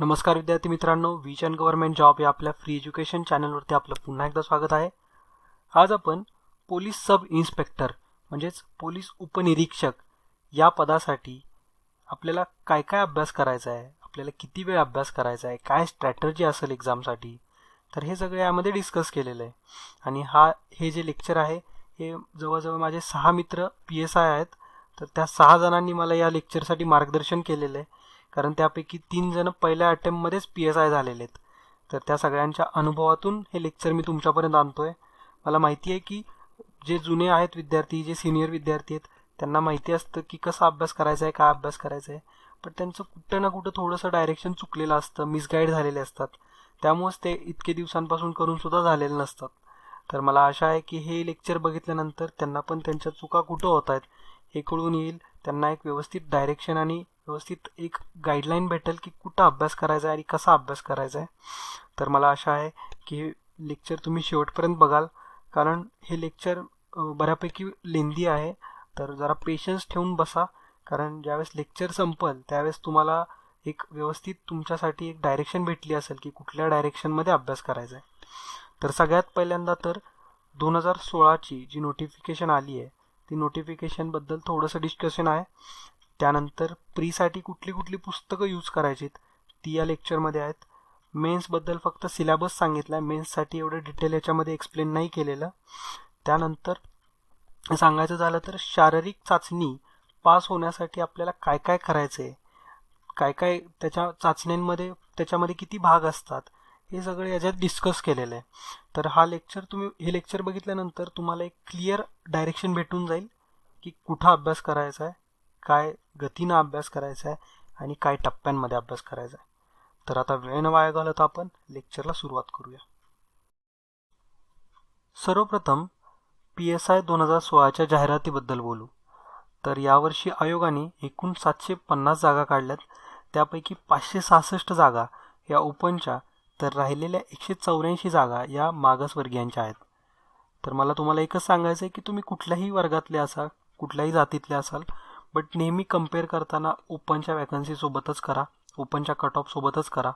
नमस्कार विद्यार्थी मित्रांनो विजन गव्हर्नमेंट जॉब या आपल्या फ्री एज्युकेशन चॅनलवरती आपलं पुन्हा एकदा स्वागत आहे. आज आपण पोलीस सब इन्स्पेक्टर म्हणजेच पोलीस उपनिरीक्षक या पदासाठी आपल्याला काय काय अभ्यास करायचा आहे आपल्याला किती वेळ अभ्यास करायचा आहे काय स्ट्रॅटर्जी असेल एक्झामसाठी तर हे सगळं यामध्ये डिस्कस केलेलं आहे. आणि हा हे जे लेक्चर आहे हे जवळजवळ माझे सहा मित्र पी एस आय आहेत तर त्या सहा जणांनी मला या लेक्चरसाठी मार्गदर्शन केलेलं आहे. कारण त्यापैकी तीन जण पहिल्या अटेम्पमध्येच पी एस आय झालेले आहेत. तर त्या सगळ्यांच्या अनुभवातून हे लेक्चर मी तुमच्यापर्यंत आणतो आहे मला माहिती आहे की जे जुने आहेत विद्यार्थी जे सिनियर विद्यार्थी आहेत त्यांना माहिती असतं की कसा अभ्यास करायचा आहे काय अभ्यास करायचा आहे. पण त्यांचं कुठं ना कुठं थोडंसं डायरेक्शन चुकलेलं असतं मिसगाईड झालेले असतात. त्यामुळेच ते इतके दिवसांपासून करून सुद्धा झालेले नसतात. तर मला आशा आहे की हे लेक्चर बघितल्यानंतर त्यांना पण त्यांच्या चुका कुठं होत आहेत हे कळून येईल. त्यांना एक व्यवस्थित डायरेक्शन आणि व्यवस्थित एक गाईडलाईन भेटेल की कुठं अभ्यास करायचा आहे आणि कसा अभ्यास करायचा आहे. तर मला आशा आहे की हे लेक्चर तुम्ही शेवटपर्यंत बघाल. कारण हे लेक्चर बऱ्यापैकी लेंदी आहे. तर जरा पेशन्स ठेवून बसा. कारण ज्यावेळेस लेक्चर संपल त्यावेळेस तुम्हाला एक व्यवस्थित तुमच्यासाठी एक डायरेक्शन भेटली असेल की कुठल्या डायरेक्शनमध्ये अभ्यास करायचा आहे. तर सगळ्यात पहिल्यांदा तर दोन हजार सोळाची जी नोटिफिकेशन आली आहे ती नोटिफिकेशनबद्दल थोडंसं डिस्कशन आहे. त्यानंतर प्रीसाठी कुठली कुठली पुस्तकं यूज करायचीत? ती या लेक्चरमध्ये आहेत. मेन्सबद्दल फक्त सिलॅबस सांगितला आहे मेन्ससाठी एवढं डिटेल याच्यामध्ये एक्सप्लेन नाही केलेलं. त्यानंतर सांगायचं झालं तर शारीरिक चाचणी पास होण्यासाठी आपल्याला काय काय करायचं आहे काय काय त्याच्या चाचण्यांमध्ये त्याच्यामध्ये किती भाग असतात? हे सगळं याच्यात डिस्कस केलेलं आहे. तर हा लेक्चर तुम्ही हे लेक्चर बघितल्यानंतर तुम्हाला एक क्लिअर डायरेक्शन भेटून जाईल की कुठं अभ्यास करायचा आहे काय गतीनं अभ्यास करायचा आहे आणि काय टप्प्यांमध्ये अभ्यास करायचा आहे तर आता वेळ न वाया घालत आपण लेक्चरला सुरुवात करूया. सर्वप्रथम पी एस आय दोन हजार सोळाच्या जाहिरातीबद्दल बोलू. तर यावर्षी आयोगाने एकूण सातशे पन्नास जागा काढल्यात. त्यापैकी पाचशे सहासष्ट जागा या ओपनच्या तर राहिलेल्या एकशे चौऱ्याऐंशी जागा या मागासवर्गीयांच्या आहेत. तर मला तुम्हाला एकच सांगायचं आहे की तुम्ही कुठल्याही वर्गातले असाल कुठल्याही जातीतले असाल बट नेहमी कंपेअर करताना ओपनच्या वॅकन्सीसोबतच करा. ओपनच्या कट ऑफसोबतच करा.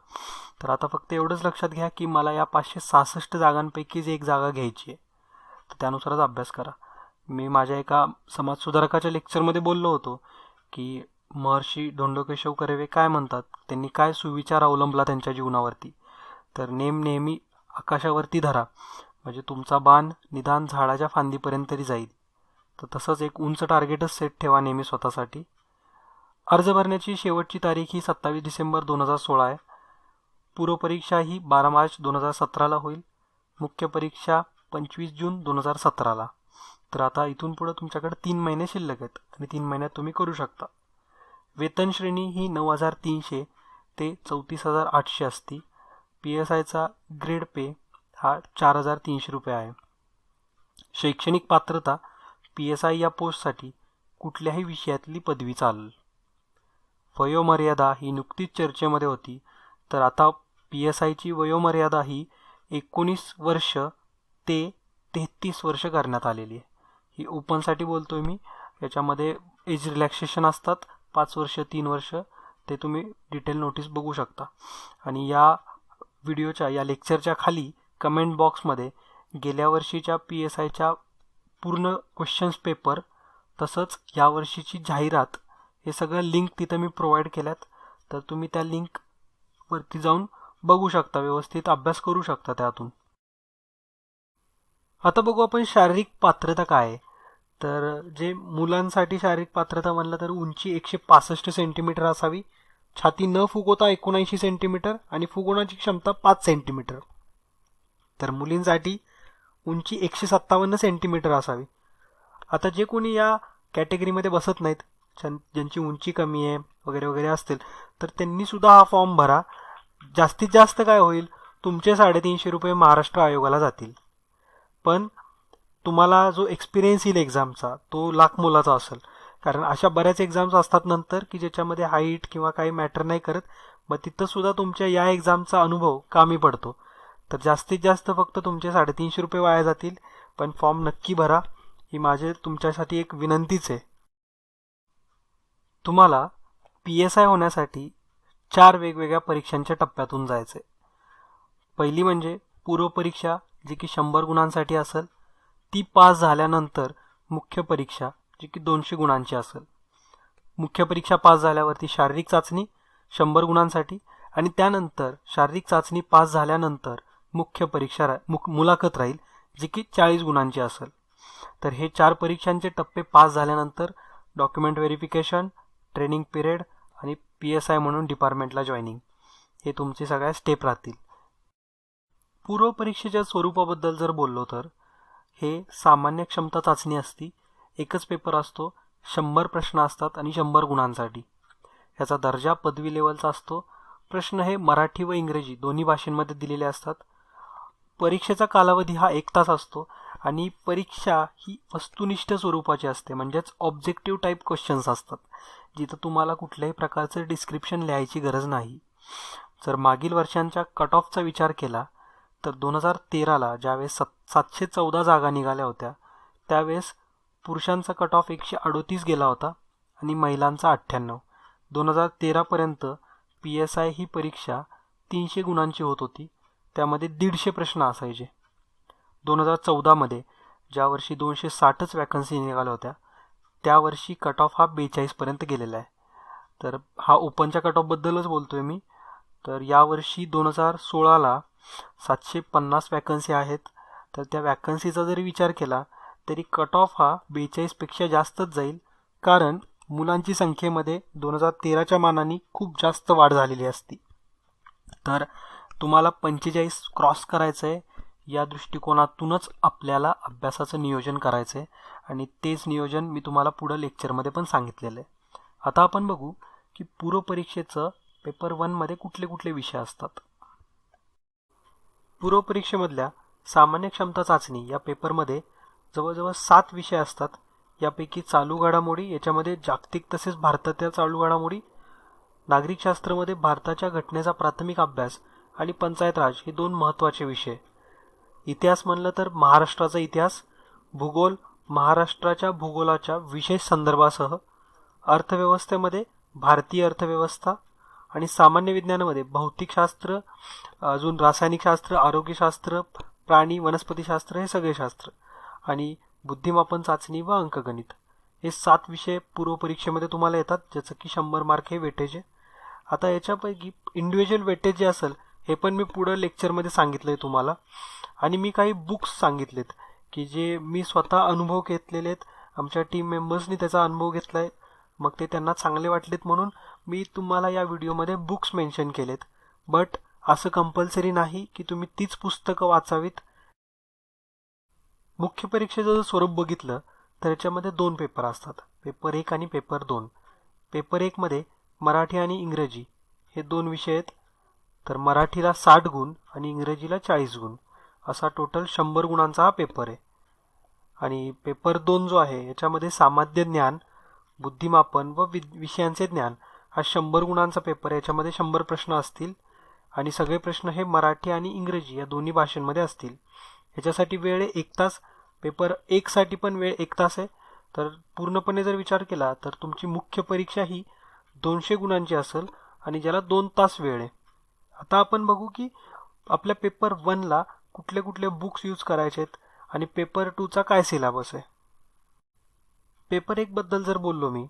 तर आता फक्त एवढंच लक्षात घ्या की मला या पाचशे सहासष्ट जागांपैकीच एक जागा घ्यायची आहे तर त्यानुसारच अभ्यास करा. मी माझ्या एका समाजसुधारकाच्या लेक्चरमध्ये बोललो होतो की महर्षी धोंडोकेशव कर्वे काय म्हणतात? त्यांनी काय सुविचार अवलंबला त्यांच्या जीवनावरती? तर नेम नेहमी आकाशावरती धरा. म्हणजे तुमचा बाण निदान झाडाच्या फांदीपर्यंत तरी जाईल. तर तसंच एक उंच टार्गेटच सेट ठेवा नेहमी स्वतःसाठी. अर्ज भरण्याची शेवटची तारीख ही सत्तावीस डिसेंबर दोन हजार सोळा आहे. पूर्वपरीक्षा ही बारा मार्च दोन हजार सतराला होईल. मुख्य परीक्षा पंचवीस जून दोन हजार सतराला. तर आता इथून पुढं तुमच्याकडे तीन महिने शिल्लक आहेत आणि तीन महिन्यात तुम्ही करू शकता. वेतन श्रेणी ही नऊ हजार तीनशे ते चौतीस हजार आठशे असती. पी एस आयचा ग्रेड पे हा चार हजार तीनशे रुपये आहे. शैक्षणिक पात्रता पी एस आय या पोस्टसाठी कुठल्याही विषयातली पदवी चालेल वयोमर्यादा ही नुकतीच चर्चेमध्ये होती तर आता पी एस आयची वयोमर्यादा ही एकोणीस वर्ष ते तेहतीस वर्ष करण्यात आलेली आहे. ही ओपनसाठी बोलतो आहे मी. याच्यामध्ये एज रिलॅक्सेशन असतात पाच वर्ष तीन वर्ष ते तुम्ही डिटेल नोटीस बघू शकता. आणि या व्हिडिओच्या या लेक्चरच्या खाली कमेंट बॉक्समध्ये गेल्या वर्षीच्या पी एस आयच्या पूर्ण क्वेश्चन्स पेपर तसंच यावर्षीची जाहिरात हे सगळं लिंक तिथं मी प्रोव्हाइड केल्यात. तर तुम्ही त्या लिंकवरती जाऊन बघू शकता व्यवस्थित अभ्यास करू शकता त्यातून. आता बघू आपण शारीरिक पात्रता काय आहे. तर जे मुलांसाठी शारीरिक पात्रता म्हणलं तर उंची एकशे पासष्ट सेंटीमीटर असावी छाती न फुगवता एकोणऐंशी सेंटीमीटर आणि फुगवण्याची क्षमता पाच सेंटीमीटर तर मुलींसाठी उंची एकशे सत्तावन्न सेंटीमीटर असावी. आता जे कोणी या कॅटेगरीमध्ये बसत नाहीत ज्यांची उंची कमी आहे वगैरे वगैरे असतील तर त्यांनीसुद्धा हा फॉर्म भरा. जास्तीत जास्त काय होईल तुमचे साडेतीनशे रुपये महाराष्ट्र आयोगाला जातील. पण तुम्हाला जो एक्सपिरियन्स येईल एक्झामचा तो लाख मुलाचा असेल. कारण अशा बऱ्याच एक्झाम्स असतात नंतर की ज्याच्यामध्ये हाईट किंवा काही मॅटर नाही करत मग तिथंसुद्धा तुमच्या या एक्झामचा अनुभव कामी पडतो. तर जास्तीत जास्त फक्त तुमचे साडेतीनशे रुपये वाया जातील पण फॉर्म नक्की भरा. ही माझे तुमच्यासाठी एक विनंतीच आहे. तुम्हाला पी एस आय होण्यासाठी चार वेगवेगळ्या परीक्षांच्या टप्प्यातून जायचे पहिली म्हणजे पूर्वपरीक्षा जी की शंभर गुणांसाठी असेल. ती पास झाल्यानंतर मुख्य परीक्षा जी की दोनशे गुणांची असेल. मुख्य परीक्षा पास झाल्यावरती शारीरिक चाचणी शंभर गुणांसाठी. आणि त्यानंतर शारीरिक चाचणी पास झाल्यानंतर मुख्य परीक्षा रा मुख मुलाखत राहील जी की चाळीस गुणांची असेल. तर हे चार परीक्षांचे टप्पे पास झाल्यानंतर डॉक्युमेंट व्हेरिफिकेशन ट्रेनिंग पिरियड आणि पी एस आय म्हणून डिपार्टमेंटला जॉईनिंग हे तुमचे सगळ्या स्टेप राहतील. पूर्वपरीक्षेच्या स्वरूपाबद्दल जर बोललो तर हे सामान्य क्षमता चाचणी असती एकच पेपर असतो शंभर प्रश्न असतात आणि शंभर गुणांसाठी. याचा दर्जा पदवी लेवलचा असतो. प्रश्न हे मराठी व इंग्रजी दोन्ही भाषेंमध्ये दिलेले असतात. परीक्षेचा कालावधी हा एक तास असतो आणि परीक्षा ही वस्तुनिष्ठ स्वरूपाची असते. म्हणजेच ऑब्जेक्टिव्ह टाईप क्वेश्चन्स असतात. जिथं तुम्हाला कुठल्याही प्रकारचं डिस्क्रिप्शन लिहायची गरज नाही. जर मागील वर्षांच्या कट ऑफचा विचार केला तर दोन हजार तेराला ज्यावेळेस सत सातशे चौदा जागा निघाल्या होत्या त्यावेळेस पुरुषांचा कट ऑफ एकशे अडोतीस गेला होता आणि महिलांचा अठ्ठ्याण्णव. दोन हजार तेरापर्यंत पी एस आय ही परीक्षा तीनशे गुणांची होत होती. त्यामध्ये दीडशे प्रश्न असायचे. दोन हजार चौदामध्ये ज्या वर्षी दोनशे साठच वॅकन्सी निघाल्या होत्या त्यावर्षी कट ऑफ हा बेचाळीसपर्यंत गेलेला आहे. तर हा ओपनच्या कट ऑफबद्दलच बोलतो आहे मी. तर यावर्षी दोन हजार सोळाला सातशे पन्नास वॅकन्सी आहेत. तर त्या वॅकन्सीचा जरी विचार केला तरी कट ऑफ हा बेचाळीसपेक्षा जास्तच जाईल. कारण मुलांची संख्येमध्ये दोन हजार तेराच्या मानाने खूप जास्त वाढ झालेली असती. तर तुम्हाला पंचेचाळीस क्रॉस करायचं आहे या दृष्टिकोनातूनच आपल्याला अभ्यासाचं नियोजन करायचं आहे आणि तेच नियोजन मी तुम्हाला पुढं लेक्चरमध्ये पण सांगितलेलं आहे. आता आपण बघू की पूर्वपरीक्षेचं पेपर वनमध्ये कुठले कुठले विषय असतात. पूर्वपरीक्षेमधल्या सामान्य क्षमता चाचणी या पेपरमध्ये जवळजवळ सात विषय असतात. यापैकी चालू घडामोडी याच्यामध्ये जागतिक तसेच भारतातील चालू घडामोडी नागरिकशास्त्रामध्ये भारताच्या घटनेचा प्राथमिक अभ्यास आणि पंचायत राज हे दोन महत्त्वाचे विषय. इतिहास म्हणलं तर महाराष्ट्राचा इतिहास भूगोल महाराष्ट्राच्या भूगोलाच्या विशेष संदर्भासह अर्थव्यवस्थेमध्ये भारतीय अर्थव्यवस्था आणि सामान्य विज्ञानामध्ये भौतिकशास्त्र अजून रासायनिकशास्त्र आरोग्यशास्त्र प्राणी वनस्पतीशास्त्र हे सगळे शास्त्र आणि बुद्धिमापन चाचणी व अंकगणित हे सात विषय पूर्वपरीक्षेमध्ये तुम्हाला येतात ज्याचं की शंभर मार्क हे वेटेज आहे आता याच्यापैकी इंडिव्हिज्युअल वेटेज जे असेल हे पण मी पुढं लेक्चरमध्ये सांगितलं आहे तुम्हाला. आणि मी काही बुक्स सांगितलेत की जे मी स्वतः अनुभव घेतलेले आहेत. आमच्या टीम मेंबर्सनी त्याचा अनुभव घेतला आहे मग ते त्यांना चांगले वाटलेत म्हणून मी तुम्हाला या व्हिडिओमध्ये बुक्स मेन्शन केलेत. बट असं कंपल्सरी नाही की तुम्ही तीच पुस्तकं वाचावीत. मुख्य परीक्षेचं जर स्वरूप बघितलं तर याच्यामध्ये दोन पेपर असतात. पेपर एक आणि पेपर दोन. पेपर एकमध्ये मराठी आणि इंग्रजी हे दोन विषय आहेत. तर मराठीला साठ गुण आणि इंग्रजीला चाळीस गुण. असा टोटल शंभर गुणांचा हा पेपर आहे. आणि पेपर दोन जो आहे याच्यामध्ये सामान्य ज्ञान बुद्धिमापन व वि विषयांचे ज्ञान हा शंभर गुणांचा पेपर आहे. याच्यामध्ये शंभर प्रश्न असतील आणि सगळे प्रश्न हे मराठी आणि इंग्रजी या दोन्ही भाषांमध्ये असतील. ह्याच्यासाठी वेळ एक तास. पेपर एकसाठी पण वेळ एक तास आहे. तर पूर्णपणे जर विचार केला तर तुमची मुख्य परीक्षा ही दोनशे गुणांची असेल आणि ज्याला दोन तास वेळ आहे. आता आपण बघू की आपल्या पेपर वनला कुठले कुठले बुक्स यूज करायचे आहेत आणि पेपर टूचा काय सिलेबस आहे? पेपर एकबद्दल जर बोललो मी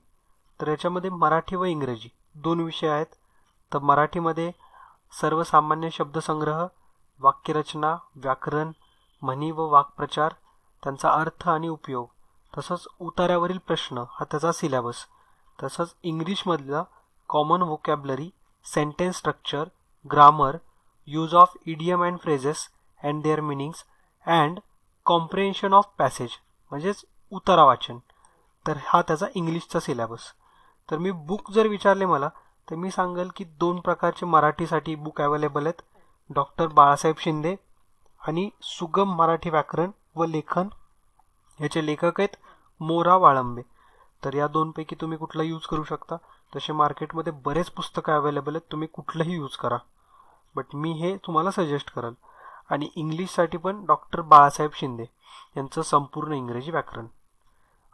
तर याच्यामध्ये मराठी व इंग्रजी दोन विषय आहेत. तर मराठीमध्ये सर्वसामान्य शब्दसंग्रह वाक्यरचना व्याकरण म्हणी व वाक्प्रचार त्यांचा अर्थ आणि उपयोग तसंच उतार्यावरील प्रश्न हा त्याचा सिलेबस तसंच इंग्लिशमधला common vocabulary sentence structure grammar use of idiom and phrases and their meanings and comprehension of passage म्हणजेच उतारा वाचन. तर हा त्याचा इंग्लिशचा सिलॅबस तर मी बुक जर विचारले मला तर मी सांगेल की दोन प्रकारचे मराठीसाठी बुक अवेलेबल आहेत. डॉक्टर बाळासाहेब शिंदे आणि सुगम मराठी व्याकरण व लेखन. याचे लेखक आहेत मोरा वाळंबे. तर या दोनपैकी तुम्ही कुठला यूज करू शकता? तसे मार्केटमध्ये बरेच पुस्तकं अवेलेबल आहेत तुम्ही कुठलंही यूज करा. बट मी हे तुम्हाला सजेस्ट करेन आणि इंग्लिशसाठी पण डॉक्टर बाळासाहेब शिंदे यांचं संपूर्ण इंग्रजी व्याकरण.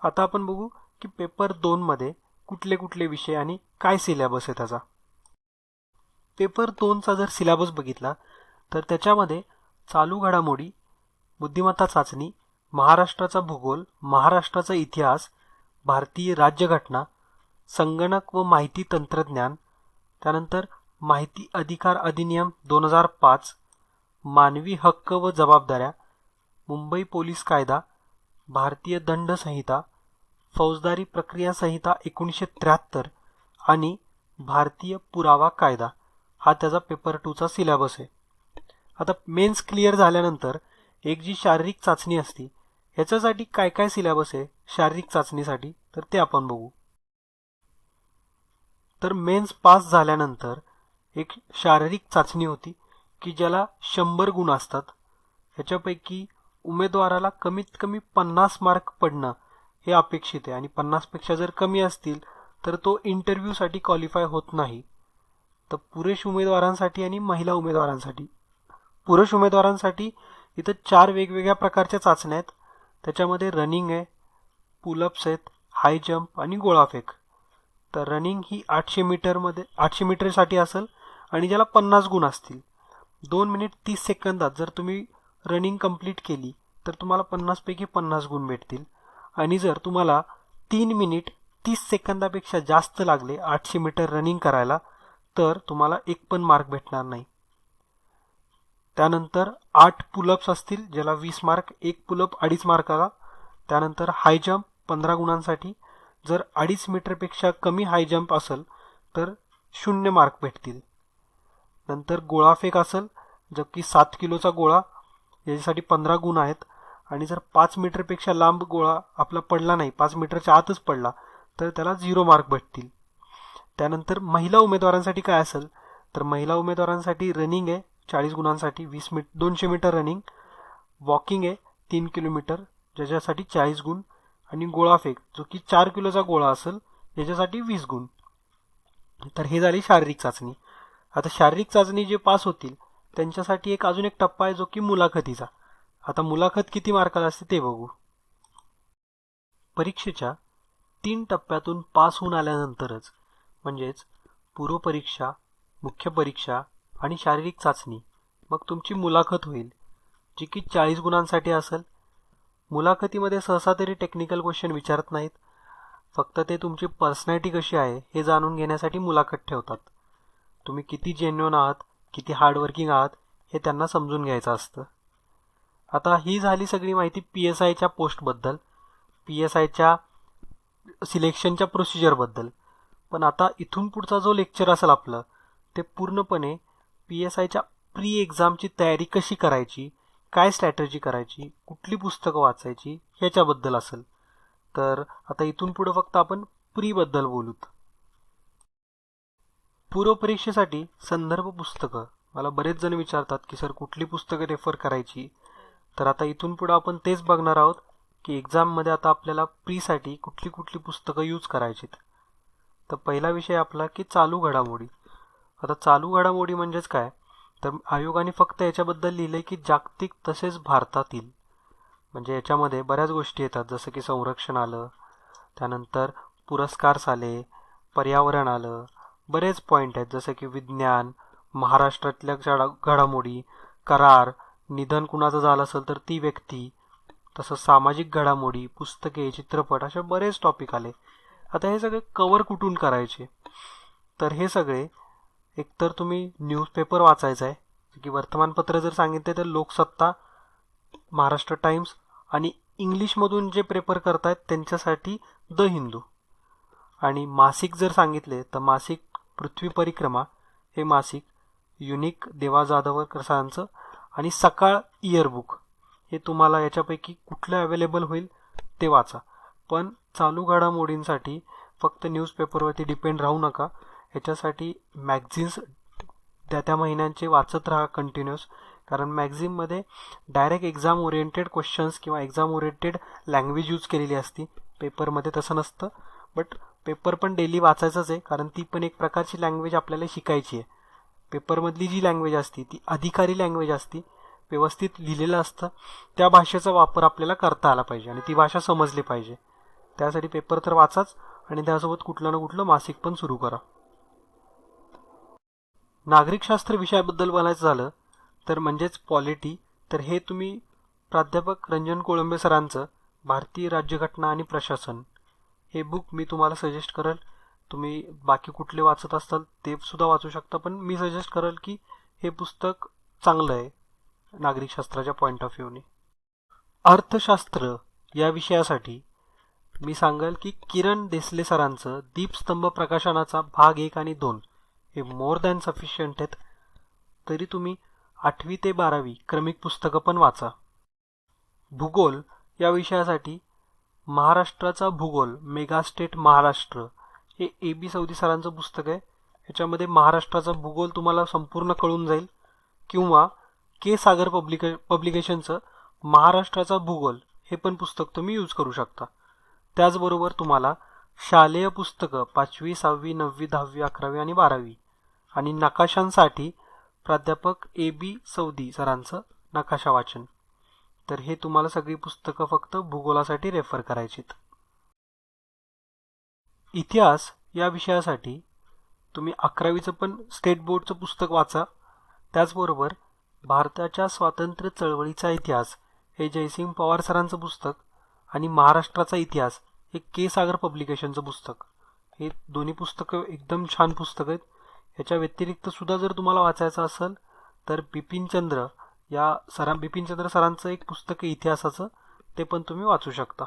आता आपण बघू की पेपर दोनमध्ये कुठले कुठले विषय आणि काय सिलेबस आहे त्याचा. पेपर दोनचा जर सिलेबस बघितला तर त्याच्यामध्ये चालू घडामोडी बुद्धिमत्ता चाचणी महाराष्ट्राचा भूगोल महाराष्ट्राचा इतिहास भारतीय राज्यघटना संगणक व माहिती तंत्रज्ञान त्यानंतर माहिती अधिकार अधिनियम दोन हजार पाच मानवी हक्क व जबाबदाऱ्या मुंबई पोलीस कायदा भारतीय दंड संहिता फौजदारी प्रक्रिया संहिता एकोणीसशे त्र्याहत्तर आणि भारतीय पुरावा कायदा हा त्याचा पेपर टूचा सिलॅबस आहे. आता मेन्स क्लिअर झाल्यानंतर एक जी शारीरिक चाचणी असते ह्याच्यासाठी काय काय सिलॅबस आहे शारीरिक चाचणीसाठी? तर ते आपण बघू. तर मेन्स पास झाल्यानंतर एक शारीरिक चाचणी होती की ज्याला शंभर गुण असतात. ह्याच्यापैकी उमेदवाराला कमीत कमी पन्नास मार्क पडणं हे अपेक्षित आहे. आणि पन्नासपेक्षा जर कमी असतील तर तो इंटरव्ह्यूसाठी क्वालिफाय होत नाही. तर पुरुष उमेदवारांसाठी आणि महिला उमेदवारांसाठी. पुरुष उमेदवारांसाठी इथं चार वेगवेगळ्या प्रकारच्या चाचण्या आहेत. त्याच्यामध्ये रनिंग आहे पुलअप्स आहेत हाय जम्प आणि गोळाफेक तर रनिंग ही आठशे मीटरमध्ये आठशे मीटरसाठी असेल आणि ज्याला पन्नास गुण असतील. दोन मिनिट तीस सेकंदात जर तुम्ही रनिंग कंप्लीट केली तर तुम्हाला पन्नासपैकी पन्नास गुण भेटतील. आणि जर तुम्हाला तीन मिनिट तीस सेकंदापेक्षा जास्त लागले आठशे मीटर रनिंग करायला तर तुम्हाला एक पण मार्क भेटणार नाही. त्यानंतर आठ पुलअप्स असतील ज्याला वीस मार्क एक पुलअप अडीच मार्काला त्यानंतर हाय जम्प पंधरा गुणांसाठी. जर अडीच मीटरपेक्षा कमी हाय जम्प असेल तर शून्य मार्क भेटतील. नंतर गोळाफेक असेल जो की सात किलोचा गोळा याच्यासाठी पंधरा गुण आहेत. आणि जर पाच मीटरपेक्षा लांब गोळा आपला पडला नाही पाच मीटरच्या आतच पडला तर त्याला झिरो मार्क भेटतील. त्यानंतर महिला उमेदवारांसाठी काय असेल? तर महिला उमेदवारांसाठी रनिंग आहे चाळीस गुणांसाठी वीस मीट दोनशे मीटर रनिंग. वॉकिंग आहे तीन किलोमीटर ज्याच्यासाठी चाळीस गुण. आणि गोळाफेक जो की चार किलोचा गोळा असेल याच्यासाठी वीस गुण. तर हे झाली शारीरिक चाचणी. आता शारीरिक चाचणी जे पास होतील त्यांच्यासाठी एक अजून एक टप्पा आहे जो की मुलाखतीचा. आता मुलाखत किती मार्काला असते ते बघू. परीक्षेच्या तीन टप्प्यातून पास होऊन आल्यानंतरच म्हणजेच पूर्वपरीक्षा मुख्य परीक्षा आणि शारीरिक चाचणी मग तुमची मुलाखत होईल जी की चाळीस गुणांसाठी असेल. मुलाखतीमध्ये सहसा तरी टेक्निकल क्वेश्चन विचारत नाहीत. फक्त ते तुमची पर्सनॅलिटी कशी आहे हे जाणून घेण्यासाठी मुलाखत ठेवतात. तुम्ही किती जेन्युन आहात किती हार्डवर्किंग आहात हे त्यांना समजून घ्यायचं असतं. आता ही झाली सगळी माहिती पी एस आयच्या पोस्टबद्दल पी एस आयच्या सिलेक्शनच्या प्रोसिजरबद्दल पण आता इथून पुढचा जो लेक्चर असेल आपलं ते पूर्णपणे पी एस आयच्या प्री एक्झामची तयारी कशी करायची काय स्ट्रॅटर्जी करायची कुठली पुस्तकं वाचायची ह्याच्याबद्दल असेल. तर आता इथून पुढं फक्त आपण प्रीबद्दल बोलूत. पूर्वपरीक्षेसाठी संदर्भ पुस्तकं. मला बरेच जण विचारतात की सर कुठली पुस्तकं रेफर करायची? तर आता इथून पुढं आपण तेच बघणार आहोत की एक्झाममध्ये आता आपल्याला प्रीसाठी कुठली कुठली पुस्तकं यूज करायचीत. तर पहिला विषय आपला की चालू घडामोडी. आता चालू घडामोडी म्हणजेच काय? तर आयोगाने फक्त याच्याबद्दल लिहिलं की जागतिक तसेच भारतातील. म्हणजे याच्यामध्ये बऱ्याच गोष्टी येतात जसं की संरक्षण आलं त्यानंतर पुरस्कार आले पर्यावरण आलं बरेच पॉईंट आहेत जसं की विज्ञान महाराष्ट्रातल्या घडा घडामोडी करार निधन कुणाचं झालं असेल तर ती व्यक्ती तसंच सामाजिक घडामोडी पुस्तके चित्रपट असे बरेच टॉपिक आले. आता हे सगळे कवर कुठून करायचे? तर हे सगळे एकतर तुम्ही न्यूजपेपर वाचायचा आहे की वर्तमानपत्र जर सांगितले तर लोकसत्ता महाराष्ट्र टाइम्स आणि इंग्लिशमधून जे प्रेफर करतायत त्यांच्यासाठी द हिंदू. आणि मासिक जर सांगितले तर मासिक पृथ्वी परिक्रमा हे मासिक युनिक देवा जाधवकर सरांचं आणि सकाळ इयरबुक हे तुम्हाला याच्यापैकी कुठलं अवेलेबल होईल ते वाचा. पण चालू घडामोडींसाठी फक्त न्यूजपेपरवरती डिपेंड राहू नका. ह्याच्यासाठी मॅगझिन्स त्या त्या महिन्यांचे वाचत राहा कंटिन्युअस कारण मॅगझिनमध्ये डायरेक्ट एक्झाम ओरिएंटेड क्वेश्चन्स किंवा एक्झाम ओरिएंटेड लँग्वेज यूज केलेली असती. पेपरमध्ये तसं नसतं. बट पेपर पण डेली वाचायचंच आहे कारण ती पण एक प्रकारची लँग्वेज आपल्याला शिकायची आहे. पेपरमधली जी लँग्वेज असती ती अधिकारी लँग्वेज असती व्यवस्थित लिहिलेलं असतं त्या भाषेचा वापर आपल्याला करता आला पाहिजे आणि ती भाषा समजली पाहिजे. त्यासाठी पेपर तर वाचाच आणि त्यासोबत कुठलं ना कुठलं मासिक पण सुरू करा. नागरिकशास्त्र विषयाबद्दल बोलायचं झालं तर म्हणजेच पॉलिटी तर हे तुम्ही प्राध्यापक रंजन कोळंबे सरांचं भारतीय राज्यघटना आणि प्रशासन हे बुक मी तुम्हाला सजेस्ट करेल. तुम्ही बाकी कुठले वाचत असाल ते सुद्धा वाचू शकता. पण मी सजेस्ट करेल की हे पुस्तक चांगलं आहे नागरिकशास्त्राच्या पॉईंट ऑफ व्ह्यूने अर्थशास्त्र या विषयासाठी मी सांगेल की किरण देसले सरांचं दीपस्तंभ प्रकाशनाचा भाग एक आणि दोन हे मोर दॅन सफिशियंट आहेत. तरी तुम्ही आठवी ते बारावी क्रमिक पुस्तकं पण वाचा. भूगोल या विषयासाठी महाराष्ट्राचा भूगोल मेगास्टेट महाराष्ट्र हे ए बी सौदी सरांचं पुस्तक आहे. ह्याच्यामध्ये महाराष्ट्राचा भूगोल तुम्हाला संपूर्ण कळून जाईल. किंवा के सागर पब्लिक पब्लिकेशनचं महाराष्ट्राचा भूगोल हे पण पुस्तक तुम्ही यूज करू शकता. त्याचबरोबर तुम्हाला शालेय पुस्तकं पाचवी सहावी नववी दहावी अकरावी आणि बारावी आणि नकाशांसाठी प्राध्यापक ए बी सौदी सरांचं नकाशा वाचन. तर हे तुम्हाला सगळी पुस्तकं फक्त भूगोलासाठी रेफर करायचीत. इतिहास या विषयासाठी तुम्ही अकरावीचं पण स्टेट बोर्डचं पुस्तक वाचा. त्याचबरोबर भारताच्या स्वातंत्र्य चळवळीचा इतिहास हे जयसिंग पवार सरांचं पुस्तक आणि महाराष्ट्राचा इतिहास हे के सागर पब्लिकेशनचं पुस्तक. हे दोन्ही पुस्तकं एकदम छान पुस्तकं आहेत. याच्या व्यतिरिक्त सुद्धा जर तुम्हाला वाचायचं असेल तर बिपिनचंद्र या सरा बिपिनचंद्र सरांचं एक पुस्तक आहे इतिहासाचं ते पण तुम्ही वाचू शकता.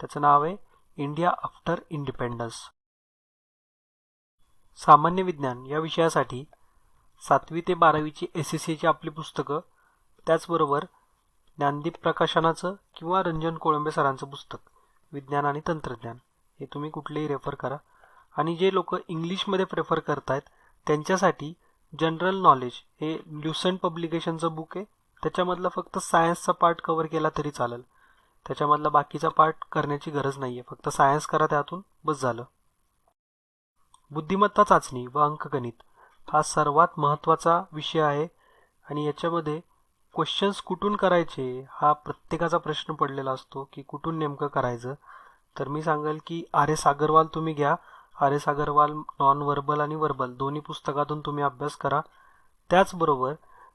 त्याचं नाव आहे इंडिया आफ्टर इंडिपेंडन्स. सामान्य विज्ञान या विषयासाठी सातवी ते बारावीची एस एस सीची आपली पुस्तकं त्याचबरोबर ज्ञानदीप प्रकाशनाचं किंवा रंजन कोळंबे सरांचं पुस्तक विज्ञान आणि तंत्रज्ञान हे तुम्ही कुठलेही रेफर करा. आणि जे लोक इंग्लिशमध्ये प्रेफर करतायत त्यांच्यासाठी जनरल नॉलेज हे ल्युसंट पब्लिकेशनचं बुक आहे. त्याच्यामधला फक्त सायन्सचा पार्ट कवर केला तरी चालेल. त्याच्यामधला बाकीचा पार्ट करण्याची गरज नाही आहे फक्त सायन्स करा त्यातून बस झालं. बुद्धिमत्ता चाचणी व अंकगणित हा सर्वात महत्त्वाचा विषय आहे आणि याच्यामध्ये क्वेश्चन्स कुठून करायचे हा प्रत्येकाचा प्रश्न पडलेला असतो की कुठून नेमकं करायचं. तर मी सांगेल की आर एस अगरवाल तुम्ही घ्या. R S Agarwal non verbal आणि वर्बल दोन्ही पुस्तकातून तुम्ही अभ्यास करा. त्याचबरोबर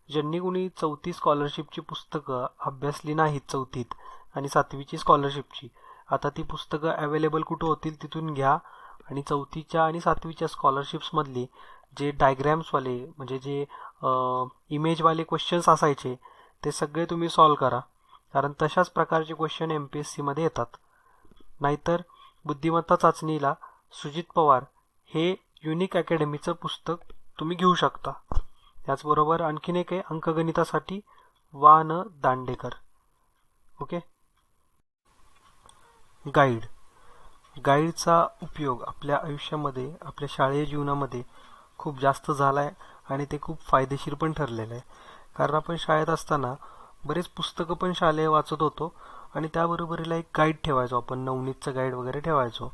ज्यांनी कुणी चौथी स्कॉलरशिपची पुस्तकं अभ्यासली नाहीत चौथीत आणि सातवीची स्कॉलरशिपची आता ती पुस्तकं अवेलेबल कुठं होतील तिथून घ्या. आणि चौथीच्या आणि सातवीच्या स्कॉलरशिप्समधली जे डायग्रॅम्सवाले म्हणजे जे इमेजवाले क्वेश्चन्स असायचे ते सगळे तुम्ही सॉल्व करा. कारण तशाच प्रकारचे क्वेश्चन एम पी एस सीमध्ये येतात. नाहीतर बुद्धिमत्ता चाचणीला सुजित पवार हे युनिक अकॅडमीचं पुस्तक तुम्ही घेऊ शकता. त्याचबरोबर आणखीन एक आहे अंकगणितासाठी वा न दांडेकर. ओके गाईड गाईडचा उपयोग आपल्या आयुष्यामध्ये आपल्या शालेय जीवनामध्ये खूप जास्त झाला आहे आणि ते खूप फायदेशीर पण ठरलेलं आहे. कारण आपण शाळेत असताना बरेच पुस्तकं पण शालेय वाचत होतो आणि त्याबरोबरीला एक गाईड ठेवायचो आपण नवनीतचं गाईड वगैरे ठेवायचो.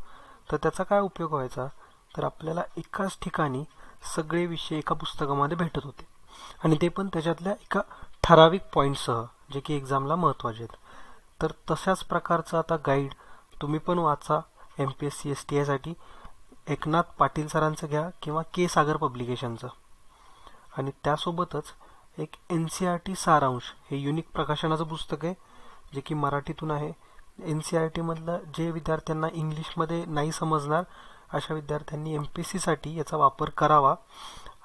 तर त्याचा काय उपयोग व्हायचा? तर आपल्याला एकाच ठिकाणी सगळे विषय एका पुस्तकामध्ये भेटत होते. आणि ते पण त्याच्यातल्या एका ठराविक पॉईंटसह जे की एक्झामला महत्त्वाचे आहेत. तर तशाच प्रकारचं आता गाईड तुम्ही पण वाचा M P S C S T आयसाठी Eknath Patil सरांचं घ्या किंवा के सागर पब्लिकेशनचं आणि त्यासोबतच एक एन सी आर टी सारांश हे युनिक प्रकाशनाचं पुस्तक आहे जे की मराठीतून आहे. एन सी आर टीमधलं जे विद्यार्थ्यांना इंग्लिशमध्ये नाही समजणार अशा विद्यार्थ्यांनी एम पी सीसाठी याचा वापर करावा.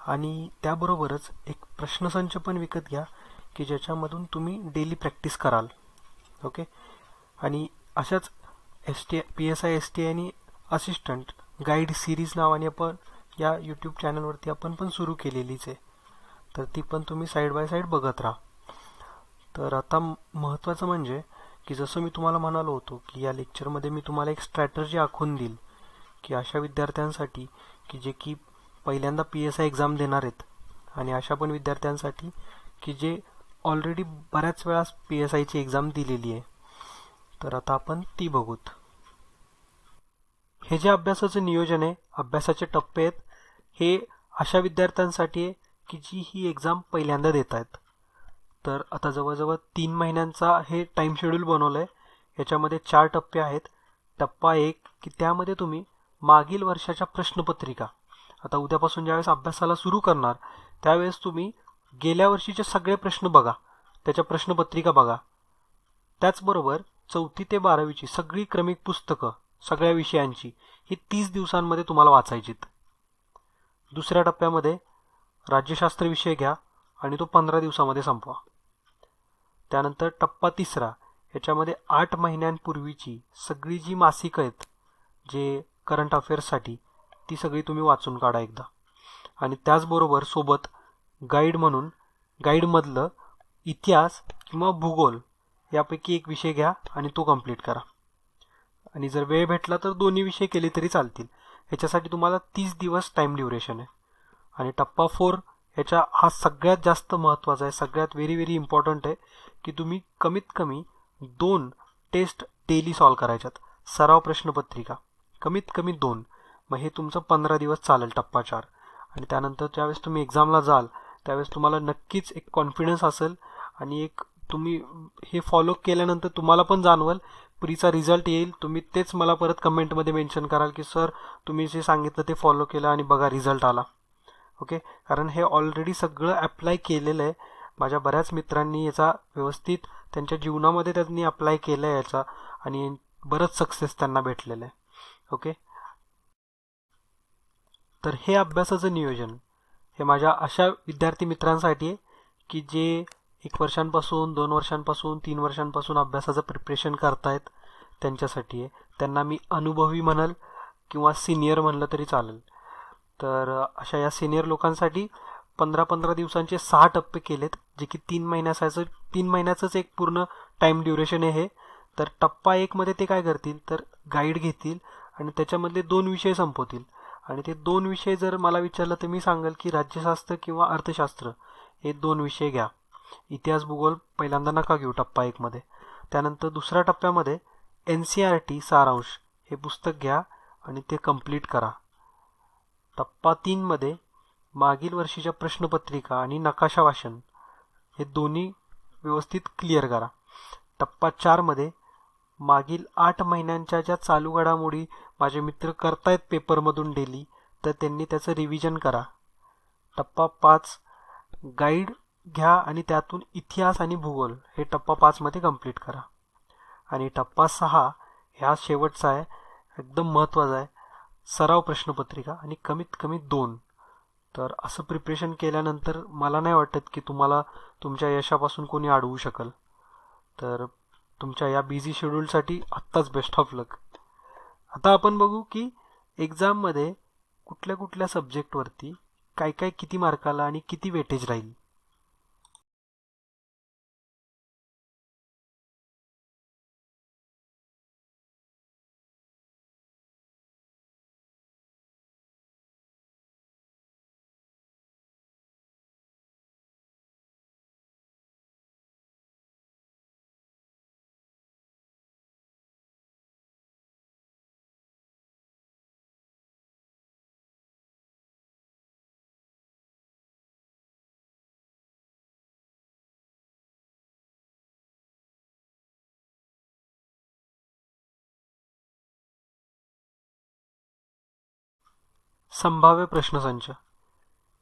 आणि त्याबरोबरच एक प्रश्नसंच पण विकत घ्या की ज्याच्यामधून तुम्ही डेली प्रॅक्टिस कराल. ओके आणि अशाच S T P S I S T आणि असिस्टंट गाईड सिरीज नावाने आपण या यूट्यूब चॅनलवरती आपण पण सुरू केलेलीच आहे. तर ती पण तुम्ही साईड बाय साईड बघत राहा. तर आता महत्त्वाचं म्हणजे की जसं मी तुम्हाला म्हणालो होतो की या लेक्चरमध्ये मी तुम्हाला एक स्ट्रॅटर्जी आखून देईल की अशा विद्यार्थ्यांसाठी की जे की पहिल्यांदा पी एस आय एक्झाम देणार आहेत आणि अशा पण विद्यार्थ्यांसाठी की जे ऑलरेडी बऱ्याच वेळा पी एस आयची एक्झाम दिलेली आहे. तर आता आपण ती बघूत. हे जे अभ्यासाचं नियोजन आहे अभ्यासाचे टप्पे आहेत हे अशा विद्यार्थ्यांसाठी आहे की जी ही एक्झाम पहिल्यांदा देत आहेत तर आता जवळजवळ तीन महिन्यांचा हे टाईम शेड्यूल बनवलं आहे याच्यामध्ये चार टप्पे आहेत. टप्पा एक की त्यामध्ये तुम्ही मागील वर्षाच्या प्रश्नपत्रिका आता उद्यापासून ज्यावेळेस अभ्यासाला सुरू करणार त्यावेळेस तुम्ही गेल्या वर्षीचे सगळे प्रश्न बघा. त्याच्या प्रश्नपत्रिका बघा. त्याचबरोबर चौथी ते बारावीची सगळी क्रमिक पुस्तकं सगळ्या विषयांची ही तीस दिवसांमध्ये तुम्हाला वाचायचीत. दुसऱ्या टप्प्यामध्ये राज्यशास्त्र विषय घ्या आणि तो पंधरा दिवसामध्ये संपवा. त्यानंतर टप्पा तिसरा ह्याच्यामध्ये आठ महिन्यांपूर्वीची सगळी जी मासिकं आहेत जे करंट अफेअर्ससाठी ती सगळी तुम्ही वाचून काढा एकदा. आणि त्याचबरोबर सोबत गाईड म्हणून गाईडमधलं इतिहास किंवा भूगोल यापैकी एक विषय घ्या आणि तो कंप्लीट करा. आणि जर वेळ भेटला तर दोन्ही विषय केले तरी चालतील. ह्याच्यासाठी तुम्हाला तीस दिवस टाईम ड्युरेशन आहे. आणि टप्पा फोर ह्याच्या हा सगळ्यात जास्त महत्त्वाचा आहे सगळ्यात व्हेरी व्हेरी इम्पॉर्टंट आहे. की तुम्ही कमीत कमी दोन टेस्ट डेली सॉल्व करायच्यात. सराव प्रश्नपत्रिका. कमीत कमी दोन. मग हे तुमचं पंधरा दिवस चालेल टप्पा चार. आणि त्यानंतर ज्यावेळेस तुम्ही एक्झामला जाल त्यावेळेस तुम्हाला नक्कीच एक कॉन्फिडन्स असेल आणि एक तुम्ही हे फॉलो केल्यानंतर तुम्हाला पण जाणवल प्रीचा रिझल्ट येईल. तुम्ही तेच मला परत कमेंटमध्ये मेन्शन कराल की सर तुम्ही जे सांगितलं ते फॉलो केलं आणि बघा रिझल्ट आला. ओके कारण हे ऑलरेडी सगळं अप्लाय केलेलं आहे. माझ्या बऱ्याच मित्रांनी याचा व्यवस्थित त्यांच्या जीवनामध्ये त्यांनी अप्लाय केलं आहे याचा आणि बरंच सक्सेस त्यांना भेटलेलं आहे ओके तर हे अभ्यासाचं नियोजन. हे माझ्या अशा विद्यार्थी मित्रांसाठी आहे की जे एक वर्षांपासून दोन वर्षांपासून तीन वर्षांपासून अभ्यासाचं प्रिपरेशन करतायत त्यांच्यासाठी आहे. त्यांना मी अनुभवी म्हणाल किंवा सिनियर म्हणलं तरी चालेल. तर अशा या सिनियर लोकांसाठी पंधरा पंधरा दिवसांचे सहा टप्पे केलेत. जे की तीन महिन्याचं तीन महिन्याचंच एक पूर्ण टाईम ड्युरेशन आहे हे. तर टप्पा एकमध्ये ते काय करतील? तर गाईड घेतील आणि त्याच्यामधले दोन विषय संपवतील. आणि ते दोन विषय जर मला विचारलं तर मी सांगेल की राज्यशास्त्र किंवा अर्थशास्त्र हे दोन विषय घ्या. इतिहास भूगोल पहिल्यांदा नका घेऊ टप्पा एकमध्ये त्यानंतर दुसऱ्या टप्प्यामध्ये एन सी आर टी सारांश हे पुस्तक घ्या आणि ते कंप्लीट करा. टप्पा तीनमध्ये मागील वर्षीच्या प्रश्नपत्रिका आणि नकाशा वाचन. हे दोन्ही व्यवस्थित क्लिअर करा. टप्पा चारमध्ये मागील आठ महिन्यांच्या ज्या चालू घडामोडी माझे मित्र करतायत पेपरमधून डेली तर त्यांनी त्याचं रिव्हिजन करा. टप्पा पाच गाईड घ्या आणि त्यातून इतिहास आणि भूगोल हे टप्पा पाचमध्ये कंप्लीट करा. आणि टप्पा सहा ह्या शेवटचा आहे एकदम महत्त्वाचा आहे सराव प्रश्नपत्रिका आणि कमीत कमी दोन. तर असं प्रिपरेशन केल्यानंतर मला नाही वाटत की तुम्हाला तुमच्या यशापासून कोणी अडवू शकल. तर तुमच्या या बिझी शेड्यूलसाठी आत्ताच बेस्ट ऑफ लक आता आपण बघू की एक्झाममध्ये कुठल्या कुठल्या सब्जेक्टवरती काय काय किती मार्काला आणि किती वेटेज राहील. संभाव्य प्रश्नसंच.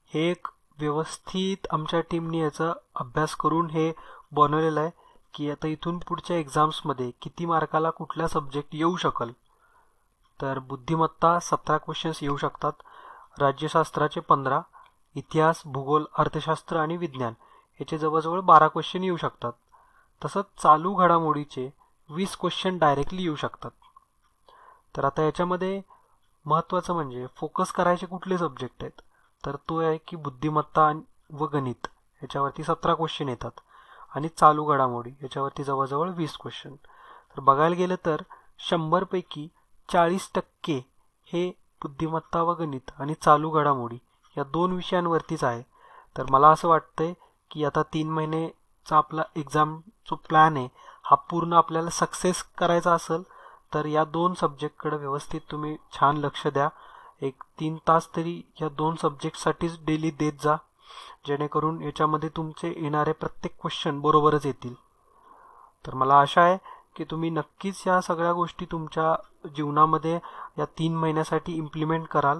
हे एक व्यवस्थित आमच्या टीमने याचा अभ्यास करून हे बनवलेलं आहे की आता इथून पुढच्या एक्झाम्समध्ये किती मार्काला कुठला सब्जेक्ट येऊ शकल? तर बुद्धिमत्ता सतरा क्वेश्चन्स येऊ शकतात राज्यशास्त्राचे पंधरा इतिहास भूगोल अर्थशास्त्र आणि विज्ञान याचे जवळजवळ बारा क्वेश्चन येऊ शकतात. तसंच चालू घडामोडीचे वीस क्वेश्चन डायरेक्टली येऊ शकतात. तर आता याच्यामध्ये महत्त्वाचं म्हणजे फोकस करायचे कुठले सब्जेक्ट आहेत? तर तो आहे की बुद्धिमत्ता व गणित. याच्यावरती सतरा क्वेश्चन येतात. आणि चालू घडामोडी. याच्यावरती जवळजवळ वीस क्वेश्चन तर बघायला गेलं तर शंभरपैकी चाळीस टक्के हे बुद्धिमत्ता व गणित आणि चालू घडामोडी या दोन विषयांवरतीच आहे. तर मला असं वाटतंय की आता तीन महिनेचा आपला एक्झाम जो प्लॅन आहे हा पूर्ण आपल्याला सक्सेस करायचा असेल तर या दोन सब्जेक्टकडे व्यवस्थित तुम्ही छान लक्ष द्या. एक तीन तास तरी या दोन सब्जेक्टसाठीच डेली देत जा. जेणेकरून याच्यामध्ये तुमचे येणारे प्रत्येक क्वेश्चन बरोबरच येतील. तर मला आशा आहे की तुम्ही नक्कीच या सगळ्या गोष्टी तुमच्या जीवनामध्ये या तीन महिन्यासाठी इम्प्लिमेंट कराल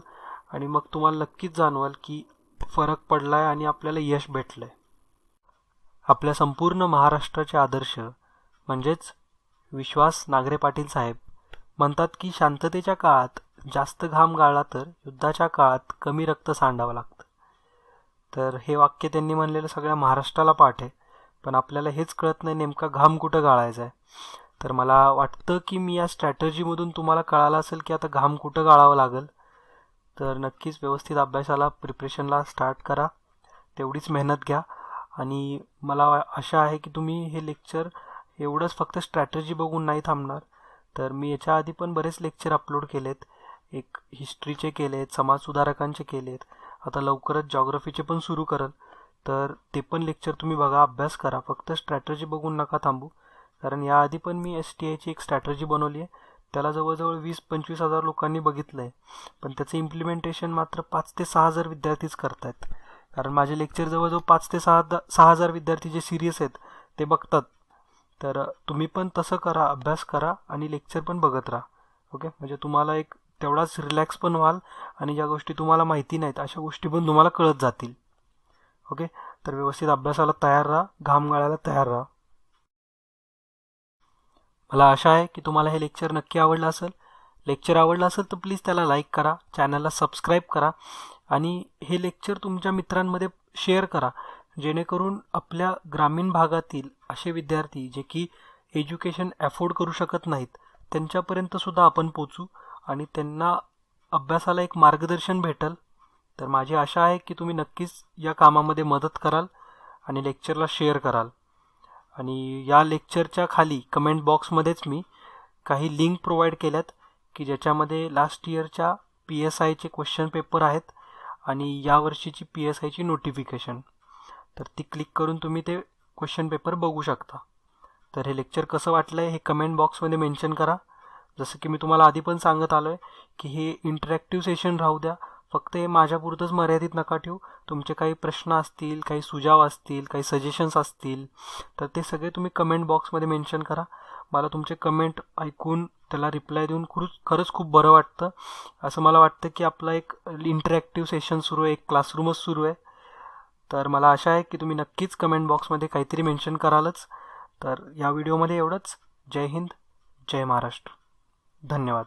आणि मग तुम्हाला नक्कीच जाणवाल की फरक पडला आहे आणि आपल्याला यश भेटलं आहे आपल्या संपूर्ण महाराष्ट्राचे आदर्श म्हणजेच विश्वास नागरे पाटील साहेब. म्हणतात की शांततेच्या काळात जास्त घाम गाळला तर युद्धाच्या काळात कमी रक्त सांडावं लागतं. तर हे वाक्य त्यांनी म्हणलेलं सगळ्या महाराष्ट्राला पाठ आहे. पण आपल्याला हेच कळत नाही नेमका घाम कुठं गाळायचा आहे. तर मला वाटतं की मी या स्ट्रॅटर्जीमधून तुम्हाला कळालं असेल की आता घाम कुठं गाळावं लागेल. तर नक्कीच व्यवस्थित अभ्यासाला प्रिपरेशनला स्टार्ट करा. तेवढीच मेहनत घ्या. आणि मला आशा आहे की तुम्ही हे लेक्चर एवढंच फक्त स्ट्रॅटर्जी बघून नाही थांबणार. तर मी याच्या आधी पण बरेच लेक्चर अपलोड केलेत. एक हिस्ट्रीचे केलेत समाजसुधारकांचे केलेत. आता लवकरच जॉग्रफीचे पण सुरू करल. तर ते पण लेक्चर तुम्ही बघा अभ्यास करा. फक्त स्ट्रॅटर्जी बघून नका थांबू. कारण याआधी पण मी एस टी आयची एक स्ट्रॅटर्जी बनवली आहे. त्याला जवळजवळ वीस पंचवीस हजार लोकांनी बघितलं आहे पण त्याचं इम्प्लिमेंटेशन मात्र पाच ते सहा हजार विद्यार्थीच करत आहेत कारण माझे लेक्चर जवळजवळ पाच ते सहा सहा हजार विद्यार्थी जे सिरियस आहेत ते बघतात. तर तुम्ही पण तसं करा अभ्यास करा आणि लेक्चर पण बघत राहा. ओके म्हणजे तुम्हाला एक तेवढाच रिलॅक्स पण व्हाल आणि ज्या गोष्टी तुम्हाला माहिती नाहीत अशा गोष्टी पण तुम्हाला कळत जातील. ओके तर व्यवस्थित अभ्यासाला तयार राहा घाम गाळायला तयार राहा. मला आशा आहे की तुम्हाला हे लेक्चर नक्की आवडलं असेल. लेक्चर आवडलं असेल तर प्लीज त्याला लाईक करा चॅनलला सबस्क्राईब करा आणि हे लेक्चर तुमच्या मित्रांमध्ये शेअर करा. जेणेकरून आपल्या ग्रामीण भागातील असे विद्यार्थी जे की एज्युकेशन अफोर्ड करू शकत नाहीत त्यांच्यापर्यंत सुद्धा आपण पोचू आणि त्यांना अभ्यासाला एक मार्गदर्शन भेटल. तर माझी आशा आहे की तुम्ही नक्कीच या कामामध्ये मदत कराल आणि लेक्चरला शेअर कराल. आणि या लेक्चरच्या खाली कमेंट बॉक्समध्येच मी काही लिंक प्रोव्हाइड केल्यात की ज्याच्यामध्ये लास्ट इयरच्या पी एस आयचे क्वेश्चन पेपर आहेत आणि यावर्षीची पी एस आयची नोटिफिकेशन. तर ती क्लिक करून तुम्ही ते क्वेश्चन पेपर बघू शकता. तर हे लेक्चर कसं वाटलं आहे हे कमेंट बॉक्समध्ये मेन्शन करा. जसं की मी तुम्हाला आधी पण सांगत आलो आहे की हे इंटरॅक्टिव्ह सेशन राहू द्या. फक्त हे माझ्यापुरतंच मर्यादित नका ठेवू. तुमचे काही प्रश्न असतील काही सुझाव असतील काही सजेशन्स असतील तर ते सगळे तुम्ही कमेंट बॉक्समध्ये मेन्शन करा. मला तुमचे कमेंट ऐकून त्याला रिप्लाय देऊन खरंच खरंच खूप बरं वाटतं. असं मला वाटतं की आपला एक इंटरॅक्टिव्ह सेशन सुरू आहे एक क्लासरूमच सुरू आहे. तर मला आशा आहे की तुम्ही नक्कीच कमेंट बॉक्समध्ये काहीतरी मेन्शन करालच. तर या व्हिडिओमध्ये एवढंच. जय हिंद जय महाराष्ट्र. धन्यवाद.